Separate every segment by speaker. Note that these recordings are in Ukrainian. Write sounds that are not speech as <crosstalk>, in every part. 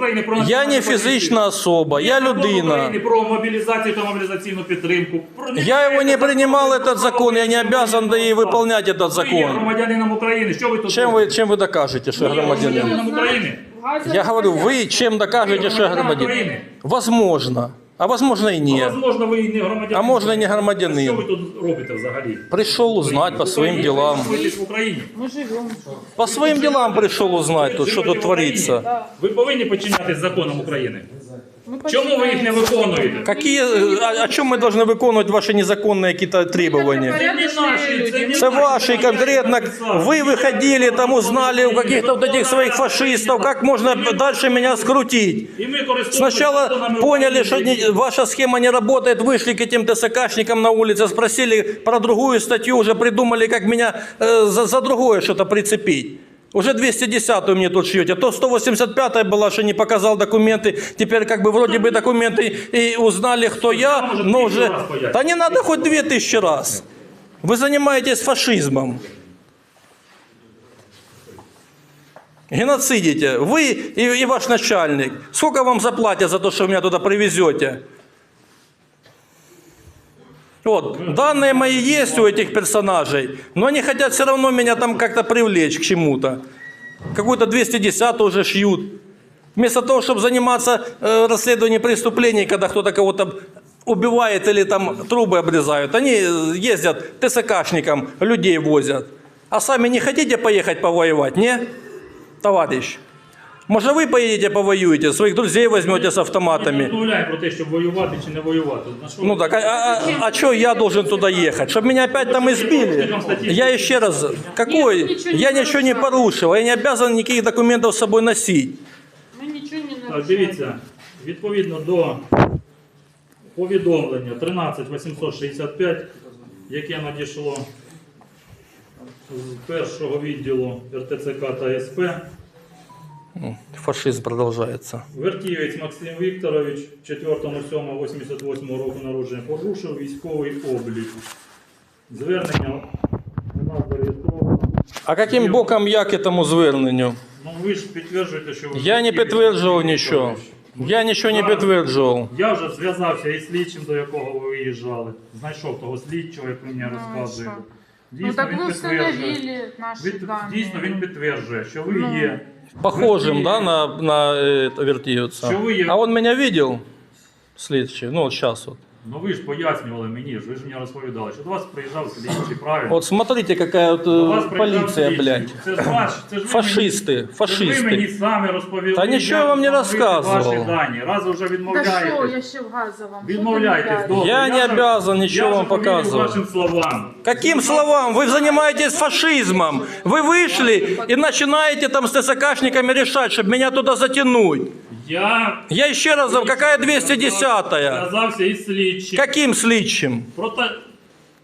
Speaker 1: України про
Speaker 2: Я
Speaker 1: національну
Speaker 2: не
Speaker 1: поліцію.
Speaker 2: фізична особа,
Speaker 1: Є
Speaker 2: я
Speaker 1: закон
Speaker 2: людина.
Speaker 1: України про мобілізацію та мобілізаційну підтримку. Про-
Speaker 2: Я его не принимал,
Speaker 1: Закон
Speaker 2: этот закон, я не
Speaker 1: про
Speaker 2: обязан да и
Speaker 1: мобілізацію.
Speaker 2: выполнять этот
Speaker 1: Ви є
Speaker 2: закон.
Speaker 1: громадянином України. Що ви тут
Speaker 2: Чем
Speaker 1: робите?
Speaker 2: вы, чем вы докажете, что я
Speaker 1: Ви є
Speaker 2: громадянин?
Speaker 1: громадянином України.
Speaker 2: Я говорю, вы чем докажете, что я громадянин? Возможно. А возможно и
Speaker 1: А,
Speaker 2: нет.
Speaker 1: Возможно, ви і не громадянин.
Speaker 2: А можна і не громадянин.
Speaker 1: Що ви тут робите взагалі?
Speaker 2: Пришел узнать по своим
Speaker 1: Ви
Speaker 2: делам.
Speaker 1: знаходитесь в Україні.
Speaker 3: Мы живем.
Speaker 2: По своим делам пришел узнать, тут, что тут творится.
Speaker 1: Ви повинні підчинятись законам України.
Speaker 3: Мы
Speaker 1: Чому ви їх не виконуєте?
Speaker 2: Какие, о, о чем мы должны выполнять ваши незаконные какие-то требования?
Speaker 1: Це не наші, це не
Speaker 2: Це
Speaker 1: наші.
Speaker 2: ваши конкретно. Вы выходили, там узнали у каких-то вот этих своих фашистов, как можно дальше меня скрутить.
Speaker 1: І ми користуємося
Speaker 2: Сначала
Speaker 1: законами
Speaker 2: поняли,
Speaker 1: України,
Speaker 2: что не- ваша схема не работает, вышли к этим ТСКшникам на улице, спросили про другую статью, уже придумали, как меня э, за, за другое что-то прицепить. Уже 210 мне тут шьете. То 185 была, что не показал документы. Теперь как бы вроде бы документы и узнали, кто я, но уже... Да не надо хоть 2000 раз. Вы занимаетесь фашизмом. Геноцидите. Вы и, и ваш начальник. Сколько вам заплатят за то, что вы меня туда привезете? Вот, данные мои есть у этих персонажей, но они хотят все равно меня там как-то привлечь к чему-то. Какую-то 210 уже шьют. Вместо того, чтобы заниматься э, расследованием преступлений, когда кто-то кого-то убивает или там трубы обрезают, они э, ездят ТСКшникам, людей возят. А сами не хотите поехать повоевать, не? Товарищ. Может, вы поедете повоюете, своих друзей возьмете с
Speaker 1: Ми не
Speaker 2: автоматами.
Speaker 1: розмовляємо про те, щоб воювати чи не воювати. На що
Speaker 2: Ну
Speaker 1: ви-
Speaker 2: так, а, а, а что я должен туда ехать? Чтобы меня опять там избили? Я еще раз, какой?
Speaker 3: ничего не
Speaker 2: Я ничего не
Speaker 3: нарушаю.
Speaker 2: порушил, я не обязан никаких документов с собой носить.
Speaker 3: Мы ничего не
Speaker 1: Так,
Speaker 3: нарушаем.
Speaker 1: дивіться, відповідно до повідомлення 13865, яке надійшло з першого відділу РТЦК та СП,
Speaker 2: Фашизм продолжается.
Speaker 1: Вертієць Максим Вікторович, 4.7.88 року народження, порушив військовий облік. Звернення у нас зареєстровано.
Speaker 2: А каким боком я к этому зверненню?
Speaker 1: Ну ви ж підтверджуєте, що ви
Speaker 2: Я не
Speaker 1: Вертієць
Speaker 2: підтверджував
Speaker 1: Максим
Speaker 2: нічого.
Speaker 1: Вікторович.
Speaker 2: Я ничего не
Speaker 1: Зараз
Speaker 2: підтверджував.
Speaker 1: Я вже зв'язався із слідчим, до якого ви виїжджали. Знайшов того слідчого, як ви мені
Speaker 3: Ну,
Speaker 1: розказуєте.
Speaker 3: що?
Speaker 1: Дійсно,
Speaker 3: Ну так
Speaker 1: він
Speaker 3: мы
Speaker 1: підтверджує.
Speaker 3: установили наши
Speaker 1: Від-
Speaker 3: данные.
Speaker 1: Дійсно, він підтверджує, що ви
Speaker 3: Ну.
Speaker 1: є.
Speaker 2: Похожим, да, на, на.
Speaker 1: Что вы-
Speaker 2: А он меня видел? Следующий, ну вот сейчас вот.
Speaker 1: Ну ви ж пояснювали мені, ж ви ж мені розповідали, що до вас приїжджав слідчий, правильно?
Speaker 2: Вот смотрите, какая вот
Speaker 1: До вас
Speaker 2: э,
Speaker 1: приїжджав
Speaker 2: полиция,
Speaker 1: слідчий.
Speaker 2: блядь.
Speaker 1: Це ж ваш, це ж ви
Speaker 2: Фашисти,
Speaker 1: мені, Це
Speaker 2: фашисти.
Speaker 1: ж ви мені самі розповіли.
Speaker 2: Та нічого
Speaker 1: як
Speaker 2: я вам не
Speaker 1: встановити
Speaker 2: розказував.
Speaker 1: Ваші дані. Раз вже
Speaker 3: Да что,
Speaker 1: відмовляєтесь.
Speaker 3: я ще в газовом.
Speaker 1: Відмовляєтесь. Добре.
Speaker 2: Я не
Speaker 1: ж-
Speaker 2: обязан ничего
Speaker 1: я
Speaker 2: вам
Speaker 1: ж повірю
Speaker 2: показывать.
Speaker 1: вашим словам.
Speaker 2: Каким словам? Вы занимаетесь фашизмом. Вы вышли и начинаете там с ТСКшниками решать, чтобы меня туда затянуть.
Speaker 1: Я
Speaker 2: Я еще раз, говорю, какая 210-я?
Speaker 1: зв'язався із слідчим.
Speaker 2: Каким слідчим?
Speaker 1: Про те,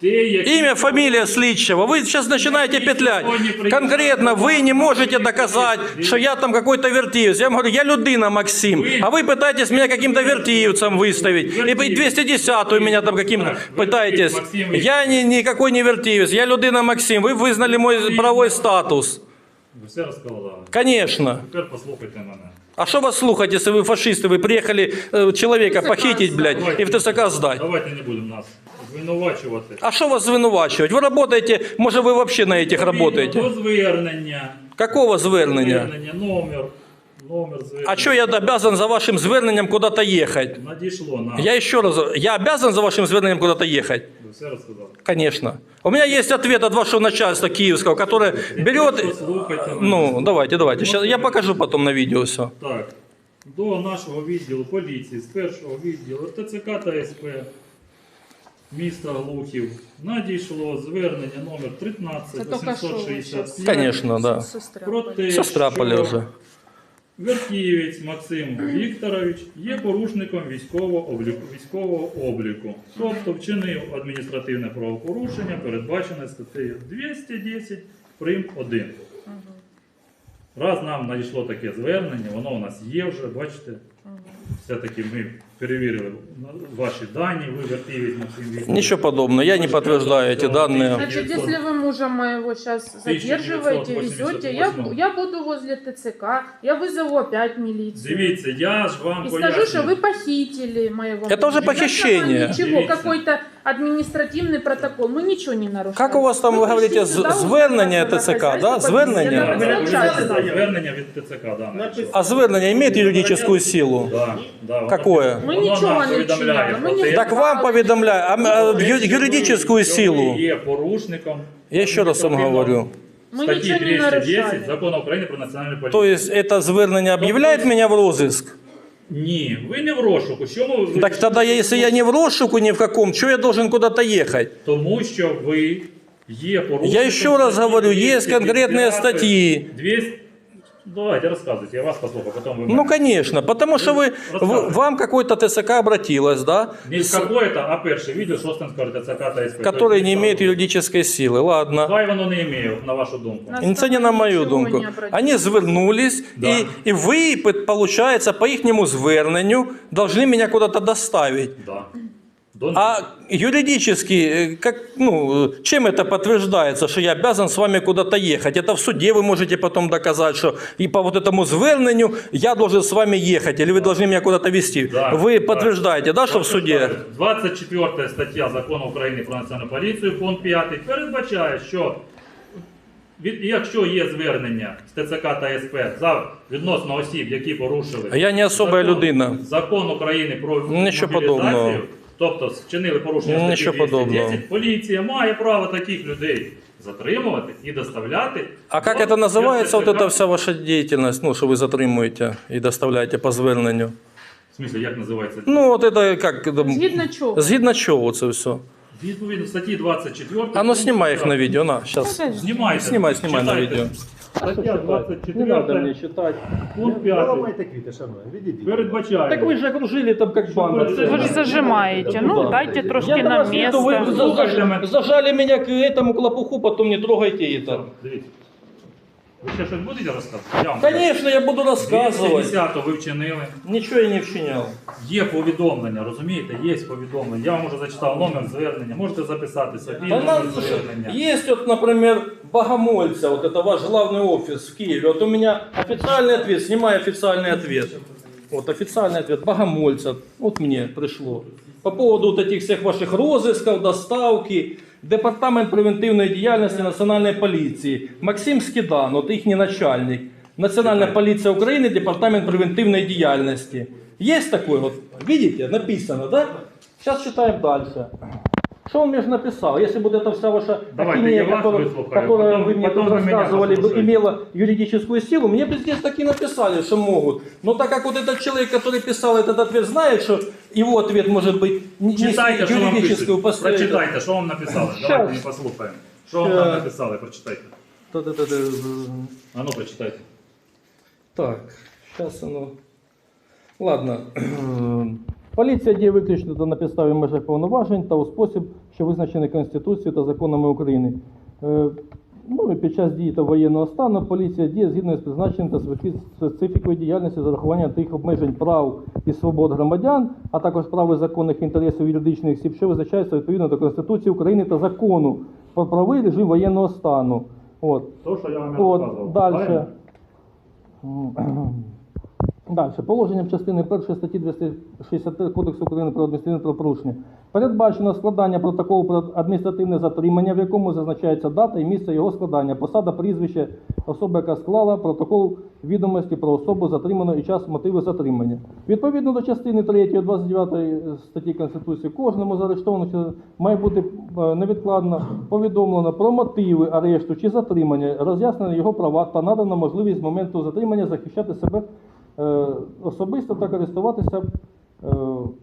Speaker 1: те, які...
Speaker 2: Имя, фамилия слідчего. Вы сейчас начинаете петлять. Конкретно вы не можете доказать, что я там какой-то вертиевец. Я вам говорю, я людина, Максим. А вы пытаетесь меня каким-то вертиевцем выставить. И 210-ю меня там каким-то пытаетесь. Я ни, никакой не вертиевец. Я людина, Максим. Вы вызнали мой правовой статус.
Speaker 1: Ви все розказали.
Speaker 2: Конечно.
Speaker 1: Тепер послухайте мене.
Speaker 2: А что вас слухать, если вы фашисты? Вы приехали э, человека похитить, блядь, и в ТСК сдать.
Speaker 1: Давайте не будемо нас звинувачувати.
Speaker 2: А что вас звинувачивать? Вы работаете, может вы вообще на этих работаете?
Speaker 1: До звернення.
Speaker 2: Какого звернення?
Speaker 1: Звернення, номер. Номер звернення.
Speaker 2: А что я обязан за вашим зверненням куда-то ехать?
Speaker 1: Надійшло нам.
Speaker 2: Я еще раз, я обязан за вашим зверненням куда-то ехать?
Speaker 1: Ви все розказали.
Speaker 2: Конечно. У меня есть ответ от вашего начальства киевского, которое берет...
Speaker 1: Послухайте мене.
Speaker 2: Ну, давайте, давайте. Сейчас я покажу потом на видео все.
Speaker 1: Так. До нашого відділу поліції, з першого відділу ТЦК та СП міста Глухів надійшло звернення номер 13
Speaker 3: Це тільки що ви
Speaker 1: 865
Speaker 2: Конечно, да.
Speaker 1: про те,
Speaker 2: Все страпали
Speaker 1: що
Speaker 2: уже.
Speaker 1: Вертієвець Максим Вікторович є порушником військового обліку, військового обліку, тобто вчинив адміністративне правопорушення, передбачене статтею 210 прим. 1. Раз нам надійшло таке звернення, воно у нас є вже, бачите. все-таки ми перевірили ваші дані, ви вертивість Максим Вікторович.
Speaker 2: Ничего подобного, я не подтверждаю эти данные.
Speaker 3: Значит, если вы мужа моего сейчас задерживаете, везете, я,
Speaker 1: 1988.
Speaker 3: я буду возле ТЦК, я вызову опять милицию.
Speaker 1: Дивіться, я ж вам
Speaker 3: И скажу, что
Speaker 1: пояснюю.
Speaker 3: вы похитили моего
Speaker 2: Это
Speaker 3: мужа.
Speaker 2: уже
Speaker 3: Никакого
Speaker 2: похищение.
Speaker 3: Ничего,
Speaker 1: Дивіться.
Speaker 3: какой-то административный протокол. Мы ничего не нарушаем.
Speaker 2: Как у вас там,
Speaker 3: Вы
Speaker 2: вы говорите,
Speaker 3: пришли
Speaker 2: з-
Speaker 3: сюда,
Speaker 2: звернення
Speaker 3: узнали
Speaker 2: ТЦК,
Speaker 3: про
Speaker 2: да?
Speaker 3: хозяйство,
Speaker 2: Звернення?
Speaker 3: подписали,
Speaker 1: Ви
Speaker 3: получается.
Speaker 1: написали звернення від ТЦК, да, написано.
Speaker 2: А звернення имеет юридическую силу?
Speaker 1: Да, да, воно-
Speaker 2: Какое?
Speaker 3: Ми
Speaker 1: воно
Speaker 3: нічого
Speaker 1: нам
Speaker 3: не
Speaker 1: повідомляє
Speaker 3: вчиняли,
Speaker 1: про
Speaker 3: ми
Speaker 1: те,
Speaker 3: не-
Speaker 2: Так вам повідомляю, а, а,
Speaker 1: що
Speaker 2: ю-
Speaker 1: ви-
Speaker 2: юридическую
Speaker 1: що
Speaker 2: силу.
Speaker 1: Ви є порушником.
Speaker 2: Я ще раз вам
Speaker 1: Відповідно
Speaker 2: говорю.
Speaker 3: Мы
Speaker 1: Статті
Speaker 3: ничего не
Speaker 1: 210
Speaker 3: нарушали.
Speaker 1: Закону України про національну поліцію.
Speaker 2: То есть это звернення объявляет меня в розыск?
Speaker 1: Ні, ви не в розшуку. Чому ви?
Speaker 2: Так тогда, я- если я не в розшуку ни в каком, что я должен куда-то ехать?
Speaker 1: Тому що ви є порушником.
Speaker 2: Я ще раз
Speaker 1: статті
Speaker 2: говорю, є
Speaker 1: 250,
Speaker 2: конкретні статті.
Speaker 1: 200... Давайте розказуйте, я вас послухаю, потім ви
Speaker 2: Ну,
Speaker 1: мене.
Speaker 2: конечно, потому что вы, в- вам какой-то ТСК обратилась, да,
Speaker 1: Не в какое-то, а перше відео Шостинського ТЦК та СП.
Speaker 2: который
Speaker 1: Тобто,
Speaker 2: не имеет юридической силы. Ладно.
Speaker 1: Хай воно не має, на вашу думку.
Speaker 3: На
Speaker 2: І це не на мою
Speaker 3: Нічого
Speaker 2: думку.
Speaker 3: не обратили.
Speaker 2: Они звернулись,
Speaker 1: Да.
Speaker 2: и, и вы, пи- получается, по ихнему зверненню должны меня куда-то доставить.
Speaker 1: Да. До
Speaker 2: А юридически, э, как, ну, э, чем это подтверждается, что я обязан с вами куда-то ехать? Это в суде вы можете потом доказать, что и по вот этому зверненню я должен с вами ехать, или вы должны меня куда-то вести.
Speaker 1: Да,
Speaker 2: вы
Speaker 1: да.
Speaker 2: подтверждаете, да, что в суде?
Speaker 1: 24 стаття Закону України про національну поліцію, пункт 5, передбачає, що від, якщо є звернення з ТЦК та СП за відносно осіб, які порушили
Speaker 2: Я не особая людина.
Speaker 1: закон України про
Speaker 2: Нічого
Speaker 1: мобілізацію,
Speaker 2: подобного.
Speaker 1: тобто вчинили порушення статті
Speaker 2: Нічого
Speaker 1: 210,
Speaker 2: подобного.
Speaker 1: поліція має право таких людей затримувати і доставляти.
Speaker 2: А как
Speaker 1: до
Speaker 2: это называется, вот
Speaker 1: ТЦК?
Speaker 2: эта вся ваша деятельность, ну, что вы затримуете и доставляете по зверненню?
Speaker 1: В смысле, як називається?
Speaker 2: Ну, вот это как... это-
Speaker 3: Згідно чого?
Speaker 2: Згідно чого це все?
Speaker 1: Відповідно статті 24.
Speaker 2: А ну снимай их на видео, на, сейчас.
Speaker 1: Знімайте.
Speaker 2: Снимай, снимай на
Speaker 1: Читайте.
Speaker 2: видео.
Speaker 1: Стаття 24,
Speaker 2: читать.
Speaker 1: пункт
Speaker 4: Не
Speaker 1: 5.
Speaker 4: ламайте квіти, шановні, відійдіть.
Speaker 1: Передбачає.
Speaker 2: Так вы же окружили там как банда.
Speaker 3: Вы же зажимаете. Ну, дайте трошки
Speaker 2: Я
Speaker 3: на
Speaker 2: на место. Вы
Speaker 3: место.
Speaker 2: зажали, зажали меня к этому клопуху, потом не трогайте это.
Speaker 1: Дивіться. Ви ще щось будете розказувати? Я вам
Speaker 2: Конечно, я буду рассказывать.
Speaker 1: 210 ви вчинили.
Speaker 2: Ничего я не вчинял.
Speaker 1: Є повідомлення, розумієте? Є повідомлення. Я вам вже зачитав номер звернення. Можете записати собі
Speaker 2: Да
Speaker 1: номер
Speaker 2: нас, слушай,
Speaker 1: звернення.
Speaker 2: есть вот, например, Богомольца, вот это ваш главный офис в Киеве. Вот у меня официальный ответ, снимай официальный ответ. Вот официальный ответ Богомольца, вот мне пришло. По поводу вот этих всех ваших розысков, доставки, Департамент превентивної діяльності Національної поліції. Максим Скідан, от їхній начальник. Національна поліція України, Департамент превентивної діяльності. Є такой от, видите, написано, да? Зараз читаємо дальше. Что он мне же написал? Если бы вот эта вся ваша
Speaker 1: Давайте
Speaker 2: ахинея, которую,
Speaker 1: выслушаю,
Speaker 2: которую
Speaker 1: потом-
Speaker 2: вы мне
Speaker 1: потом
Speaker 2: тут рассказывали, бы, имела юридическую силу, мне бы здесь таки написали, что могут. Но так как вот этот человек, который писал этот ответ, знает, что его ответ может быть не
Speaker 1: Читайте, що вам. Прочитайте, що вам написали. <laughs> Давайте послухаємо. Що вам
Speaker 2: Щас.
Speaker 1: там написали, прочитайте.
Speaker 2: Та-та-та-та.
Speaker 1: А ну прочитайте.
Speaker 2: Так, сейчас оно. Ладно. <clears throat> Поліція діє виключно та на підставі межах повноважень та у спосіб, що визначений Конституцією та законами України. Е, Ну, і під час дії та воєнного стану поліція діє згідно з призначенням та специфікою діяльності з урахуванням тих обмежень прав і свобод громадян, а також прав і законних інтересів юридичних осіб, що визначаються відповідно до Конституції України та закону про правовий режим воєнного стану. От.
Speaker 1: То, що я вам
Speaker 2: От, далі. Далі. Положенням частини 1 статті 263 Кодексу України про адміністративне правопорушення передбачено складання протоколу про адміністративне затримання, в якому зазначається дата і місце його складання, посада, прізвище особи, яка склала протокол відомості про особу затриману і час мотиви затримання. Відповідно до частини 3 29 статті Конституції, кожному заарештованому має бути е, невідкладно повідомлено про мотиви арешту чи затримання, роз'яснено його права та надано можливість з моменту затримання захищати себе особисто та користуватися е,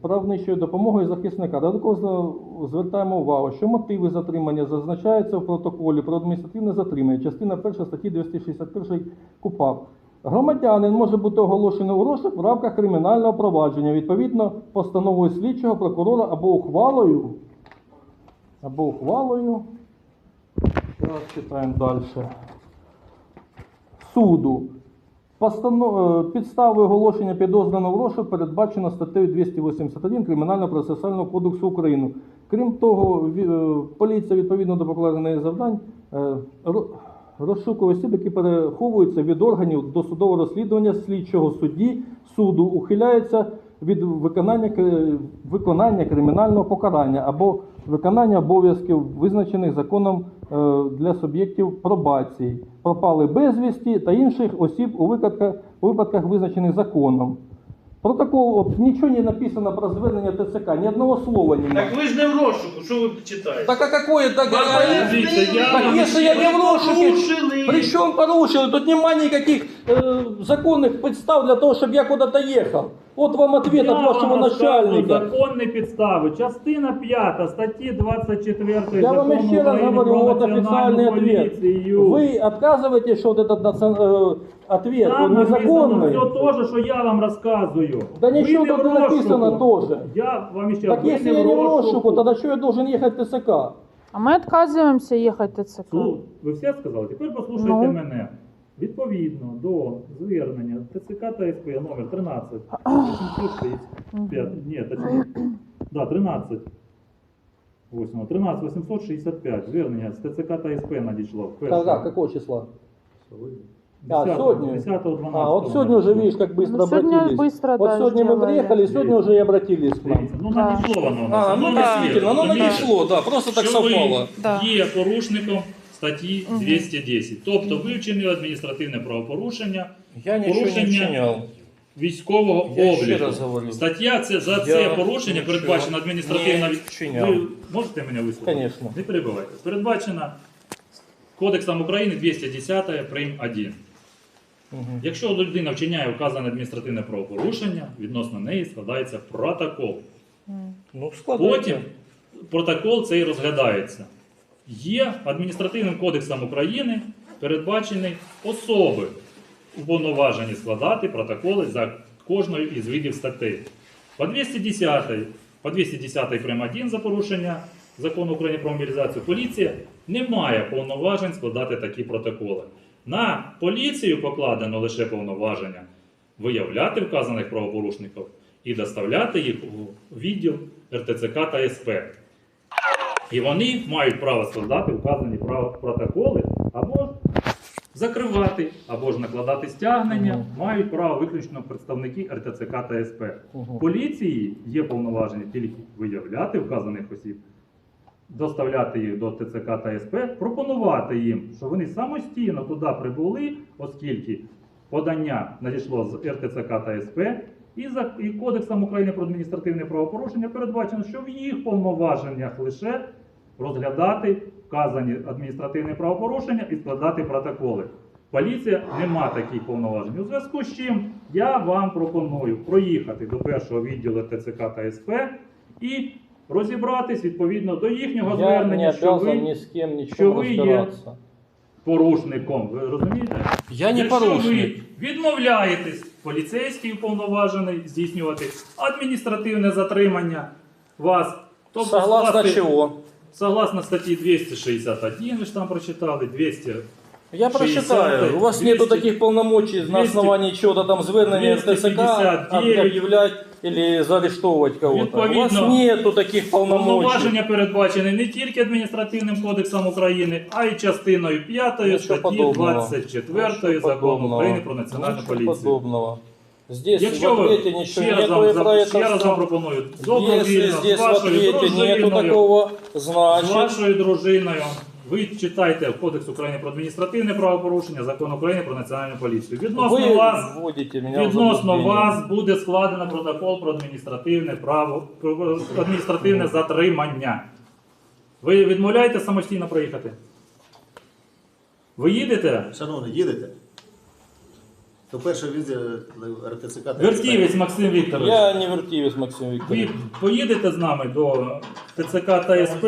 Speaker 2: правничою допомогою захисника. Додатково звертаємо увагу, що мотиви затримання зазначаються в протоколі про адміністративне затримання, частина 1 статті 261 КУПАП. Громадянин може бути оголошений у розшук в рамках кримінального провадження, відповідно постановою слідчого прокурора або ухвалою. Або ухвалою. Зараз читаємо далі. Суду. Постанов... е, Підстави оголошення підозрюваного в розшук передбачено статтею 281 Кримінально-процесуального кодексу України. Крім того, е, поліція відповідно до покладених завдань е, розшукує осіб, які переховуються від органів досудового розслідування слідчого судді, суду, ухиляються від виконання, виконання кримінального покарання або виконання обов'язків, визначених законом е, для суб'єктів пробації, пропали безвісті та інших осіб у випадках, у випадках визначених законом. Протокол, от нічого не написано про звернення ТЦК, ні одного слова немає.
Speaker 4: Так ви ж не в розшуку, що ви читаєте?
Speaker 2: Так а какое так?
Speaker 1: Дивіться, я
Speaker 2: Так
Speaker 1: вам-
Speaker 2: если я не в розшуке,
Speaker 4: Порушили.
Speaker 2: причем порушили, тут нема никаких э, законных подстав для того, чтобы я куда-то ехал. Вот вам ответ
Speaker 1: Я
Speaker 2: от вашего
Speaker 1: вам розказую
Speaker 2: начальника.
Speaker 1: Законні підстави. Частина 5 статті 24
Speaker 2: Я вам
Speaker 1: Закону
Speaker 2: еще раз
Speaker 1: України
Speaker 2: говорю,
Speaker 1: про
Speaker 2: вот
Speaker 1: національну
Speaker 2: официальный ответ.
Speaker 1: поліцію.
Speaker 2: Вы отказываетесь, что вот этот наци- э, ответ,
Speaker 1: Там
Speaker 2: он
Speaker 1: написано
Speaker 2: незаконный?
Speaker 1: все те, що я вам розказую.
Speaker 2: Да
Speaker 1: Ви
Speaker 2: ничего
Speaker 1: не
Speaker 2: тут
Speaker 1: в
Speaker 2: не написано
Speaker 1: розшуку.
Speaker 2: тоже.
Speaker 1: Я вам ще
Speaker 2: Так
Speaker 1: ви
Speaker 2: если
Speaker 1: не
Speaker 2: я не в
Speaker 1: розшуку.
Speaker 2: розшуку, тогда что я должен ехать в ТСК?
Speaker 3: А мы отказываемся ехать в ТЦК.
Speaker 1: Слу- Ви все сказали? Тепер послухайте
Speaker 3: Ну.
Speaker 1: мене. Відповідно до звернення ТЦК та СП номер 13 865, ні, точніше, да, 13 8, 13 865 звернення з ТЦК та СП надійшло.
Speaker 2: Когда, какого числа?
Speaker 1: 10,
Speaker 2: А, сегодня?
Speaker 1: 10 12
Speaker 2: А, вот сегодня уже, видишь, как быстро
Speaker 3: Ну, сегодня
Speaker 2: обратились.
Speaker 3: быстро,
Speaker 2: вот
Speaker 3: да,
Speaker 2: сегодня мы
Speaker 3: сделали.
Speaker 2: приехали, сегодня уже и обратились к нам.
Speaker 1: Дивіться, ну
Speaker 3: Да.
Speaker 1: надійшло воно. у нас.
Speaker 2: А, ну
Speaker 1: Воно
Speaker 2: действительно,
Speaker 1: є,
Speaker 2: оно
Speaker 1: розумієте?
Speaker 2: надійшло, да, просто так
Speaker 1: що ви
Speaker 2: совпало.
Speaker 3: Да.
Speaker 1: є порушником статті 210. Тобто ви вчинили адміністративне правопорушення
Speaker 2: Я ничего не
Speaker 1: Порушення військового
Speaker 2: Я ще
Speaker 1: обліку.
Speaker 2: раз говорю.
Speaker 1: Стаття це за
Speaker 2: Я
Speaker 1: це порушення
Speaker 2: нічого
Speaker 1: передбачена адміністративна
Speaker 2: не
Speaker 1: від-
Speaker 2: вчиняв.
Speaker 1: Ви можете мене вислухати?
Speaker 2: Конечно.
Speaker 1: Не перебивайте. Передбачена Кодексом України 210 прим. 1.
Speaker 2: Мгм.
Speaker 1: Якщо людина вчиняє вказане адміністративне правопорушення, відносно неї складається протокол.
Speaker 2: Ну, складайте.
Speaker 1: Потім протокол цей розглядається. Є адміністративним кодексом України передбачені особи, уповноважені складати протоколи за кожною із видів статей. По 210, по 210 прим. 1 за порушення закону України про мобілізацію поліція не має повноважень складати такі протоколи. На поліцію покладено лише повноваження виявляти вказаних правопорушників і доставляти їх у відділ РТЦК та СП. І вони мають право складати вказані протоколи або закривати, або ж накладати стягнення, мають право виключно представники РТЦК та СП. Поліції є повноваження тільки виявляти вказаних осіб, доставляти їх до ТЦК та СП, пропонувати їм, що вони самостійно туди прибули, оскільки подання надійшло з РТЦК та СП, і за і Кодексом України про адміністративне правопорушення передбачено, що в їх повноваженнях лише розглядати вказані адміністративні правопорушення і складати протоколи. Поліція не має таких повноважень. У зв'язку з чим я вам пропоную проїхати до першого відділу ТЦК та СП і розібратись відповідно до їхнього
Speaker 2: не
Speaker 1: звернення, що ви
Speaker 2: с кем ничего
Speaker 1: що ви є порушником. Ви розумієте?
Speaker 2: Я не
Speaker 1: Якщо
Speaker 2: порушник.
Speaker 1: ви відмовляєтесь, поліцейський уповноважений здійснювати адміністративне затримання вас, то
Speaker 2: Согласно чего?
Speaker 1: Согласно статті 261, ви ж там прочитали, 200.
Speaker 2: Я прочитаю. У вас
Speaker 1: 200,
Speaker 2: нету таких полномочий на
Speaker 1: 200,
Speaker 2: основании чего-то там звернения в ТСК
Speaker 1: 259.
Speaker 2: объявлять или заарештовывать кого-то. У вас
Speaker 1: Відповідно,
Speaker 2: нету таких полномочий.
Speaker 1: Повноваження передбачені не тільки адміністративним кодексом України, а й частиною 5
Speaker 2: Ничего
Speaker 1: статті
Speaker 2: подобного.
Speaker 1: 24
Speaker 2: Ничего
Speaker 1: закону
Speaker 2: подобного.
Speaker 1: України про національну поліцію.
Speaker 2: подобного. Здесь
Speaker 1: Якщо
Speaker 2: в
Speaker 1: ви
Speaker 2: ответе ничего
Speaker 1: ще раз,
Speaker 2: нету
Speaker 1: вам,
Speaker 2: и
Speaker 1: за-
Speaker 2: про это
Speaker 1: ще раз вам
Speaker 2: всё.
Speaker 1: пропоную
Speaker 2: Если
Speaker 1: добровільно
Speaker 2: здесь
Speaker 1: з
Speaker 2: в
Speaker 1: вашою
Speaker 2: ответе нету
Speaker 1: дружиною,
Speaker 2: такого,
Speaker 1: з
Speaker 2: значит...
Speaker 1: вашою дружиною ви читайте Кодекс України про адміністративне правопорушення, закон України про національну поліцію. Відносно
Speaker 2: Вы
Speaker 1: вас
Speaker 2: вводите меня в
Speaker 1: Відносно
Speaker 2: заблуждение.
Speaker 1: вас буде складено протокол про адміністративне право про адміністративне затримання. Ви відмовляєте самостійно проїхати? Ви їдете?
Speaker 5: Шановний, їдете? То перше відділ РТЦК. та
Speaker 1: Вертівець Максим Вікторович.
Speaker 2: Я не вертивец, Максим
Speaker 1: Ви поїдете з нами до ТЦК та СП?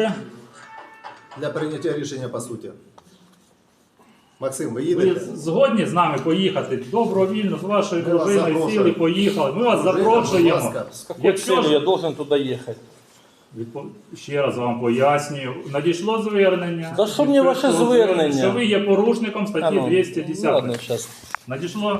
Speaker 5: Для прийняття рішення по суті. Максим, ви
Speaker 1: Ви
Speaker 5: їдете?
Speaker 1: згодні з нами поїхати добровільно з вашою
Speaker 5: Ми вас
Speaker 1: дружиною
Speaker 5: запрошуємо.
Speaker 1: сіли, поїхали. Ми вас
Speaker 5: Дружина,
Speaker 1: запрошуємо.
Speaker 5: ласка.
Speaker 2: С какой
Speaker 1: Якщо
Speaker 2: целью я должен туда ехать?
Speaker 1: Відпо- Ще раз вам пояснюю. Надійшло звернення.
Speaker 2: Та що мені ваше звернення?
Speaker 1: Що ви є порушником
Speaker 2: А
Speaker 1: статті
Speaker 2: ну,
Speaker 1: 210.
Speaker 2: Ладно, сейчас.
Speaker 1: Надійшло